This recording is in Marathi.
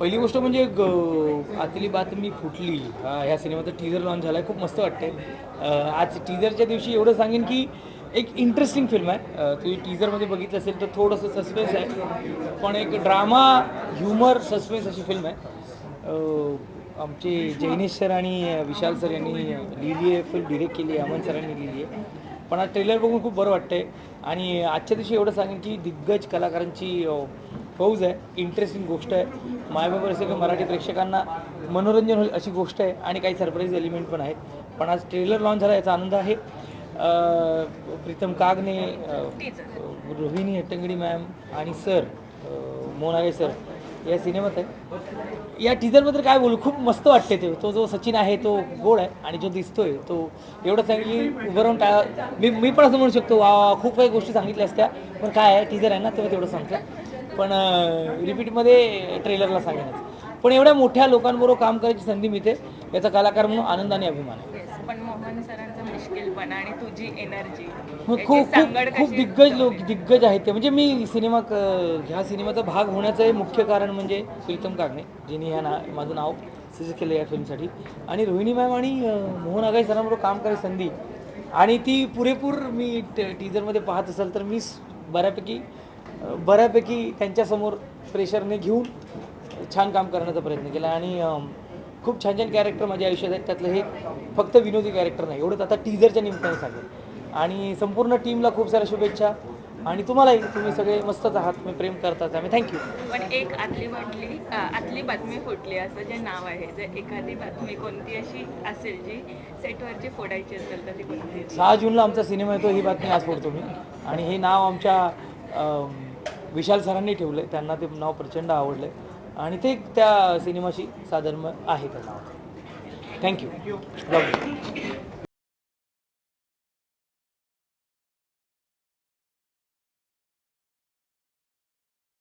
पहिली गोष्ट म्हणजे ग- आतली बातमी फुटली. ह्या सिनेमाचा टीजर लॉन्च झाला आहे खूप मस्त वाटते आज टीझरच्या दिवशी एवढं सांगेन की एक इंटरेस्टिंग फिल्म आहे. तुम्ही टीझरमध्ये बघितलं असेल तर थोडंसं सस्पेन्स आहे. पण एक ड्रामा ह्युमर सस्पेन्स अशी फिल्म आहे. आमचे जैनेश सर आणि विशाल सर यांनी लिहिली आहे. फिल्म डिरेक्ट केली आहे. अमन सरांनी लिहिली आहे. पण आज ट्रेलर बघून खूप बरं वाटतंय. आणि आजच्या दिवशी एवढं सांगेन की दिग्गज कलाकारांची फौज आहे इंटरेस्टिंग गोष्ट आहे. मायबाबर असे की मराठी प्रेक्षकांना मनोरंजन होईल अशी गोष्ट आहे आणि काही सरप्राईज एलिमेंट पण आहेत. पण आज ट्रेलर लॉन्च झाला याचा आनंद आहे. प्रीतम कागने रोहिणी हट्टंगडी मॅम आणि सर मोनागे सर या सिनेमात आहे या टीजरबद्दल काय बोलू? खूप मस्त वाटते ते. तो जो सचिन आहे तो गोड आहे आणि जो दिसतोय तो एवढं चांगली उभं राहून टाळा मी मी पण असं म्हणू शकतो वा वा, खूप काही गोष्टी सांगितल्या असत्या पण काय आहे? टीजर आहे ना तेव्हा तेवढं सांगतो पण रिपीटमध्ये ट्रेलरला सांगेनच पण एवढ्या मोठ्या लोकांबरोबर काम करायची संधी मिळते याचा कलाकार म्हणून आनंद आणि अभिमान आहे. Yes, पण मोहन सरांचा मुश्किलपणा आणि तुझी एनर्जी खूप खूप खूप दिग्गज लोक दिग्गज आहेत ते. म्हणजे मी सिनेमा ह्या सिनेमाचा भाग होण्याचं मुख्य कारण म्हणजे प्रीतम कागणे ज्यांनी ह्या ना माझं नाव सजेस्ट केलं या फिल्मसाठी. आणि रोहिणी मॅम आणि मोहन आगाई सरांबरोबर काम करायची संधी. आणि ती पुरेपूर मी टीजरमध्ये पाहत असाल तर मी बऱ्यापैकी बऱ्यापैकी त्यांच्यासमोर प्रेशरने घेऊन छान काम करण्याचा प्रयत्न केला आणि खूप छान छान कॅरेक्टर माझ्या आयुष्यात आहेत. त्यातलं हे फक्त विनोदी कॅरेक्टर नाही एवढंच. आता टीजरच्या निमित्ताने सांगेल आणि संपूर्ण टीमला खूप साऱ्या शुभेच्छा. आणि तुम्हालाही तुम्ही सगळे मस्तच आहात. तुम्ही प्रेम करतात. आम्ही थँक्यू पण एक आतली बाटली आतली बातमी फुटली असं जे नाव आहे. जर एखादी बातमी कोणती अशी असेल जी सेटवरची फोडायची असेल तर ती कोणती? सहा जूनला आमचा सिनेमा येतो ही बातमी आज फोडतो मी. आणि हे नाव आमच्या विशाल सरांनी ठेवलं आहे त्यांना ते नाव प्रचंड आवडलं आहे आणि ते त्या सिनेमाशी साधर्म आहे त्या नावाचं थँक्यू